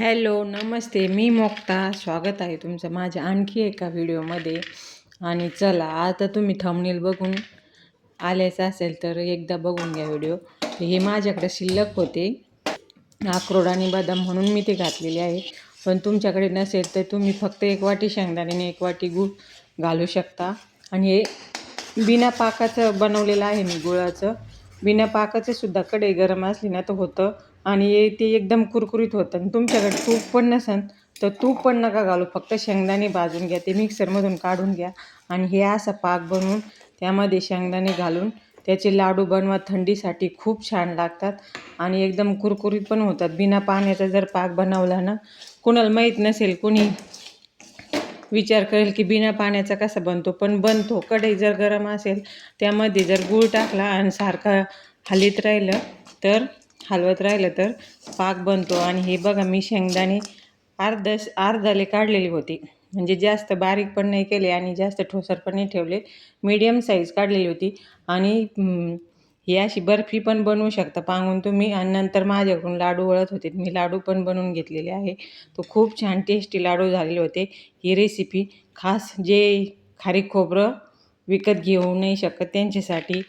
Hello नमस्ते. मी मोक्ता. स्वागत आहे तुमचं माझ्या आणखी एका व्हिडिओमध्ये. आणि चला आता तुम्ही थंबनेल बघून आल्याचं असेल तर एकदा बघून घ्या व्हिडिओ. हे माझ्याकडे शिल्लक होते. अक्रोड आणि बदाम म्हणून मी ते घातलेले आहे पण तुमच्याकडे नसेल तर तुम्ही फक्त एक वाटी शेंगदाणे आणि एक वाटी गूळ घालू शकता. आणि हे बिना पाकाचं बनवलेलं आहे मी गुळाचं. बिना पाकाचे सुद्धा कडे गरम असली ना तर होतं. आणि ते एकदम कुरकुरीत होतं. आणि तुमच्याकडे तूप पण नसेल तर तूप पण नका घालू. फक्त शेंगदाणे भाजून घ्या. ते मिक्सरमधून काढून घ्या. आणि हे असा पाक बनवून त्यामध्ये शेंगदाणे घालून त्याचे लाडू बनवा. थंडीसाठी खूप छान लागतात. आणि एकदम कुरकुरीत पण होतात. बिना पाण्याचा जर पाक बनवला ना कुणाला माहीत नसेल कुणी विचार करेल की बिना पाण्याचा कसा बनतो. पण बनतो. कढई जर गरम असेल त्यामध्ये जर गूळ टाकला आणि सारखा हलीत राहिलं तर हलवत राहिलं तर पाक बनतो. आणि हे बघा मी शेंगदाणे अर्ध अर्धाले काढलेली होती. म्हणजे जास्त बारीक पण नाही केले आणि जास्त ठोसर पण नाही ठेवले. मीडियम साईज काढलेली होती. आणि ही अशी बर्फी पण बनवू शकता. पांगून तुम्ही. आणि नंतर माझ्याकडून लाडू वळत होते. मी लाडू पण बनवून घेतलेले आहे. तो खूप छान टेस्टी लाडू झालेले होते. ही रेसिपी खास जे खारीक खोबरं विकत घेऊ नाही शकत त्यांच्यासाठी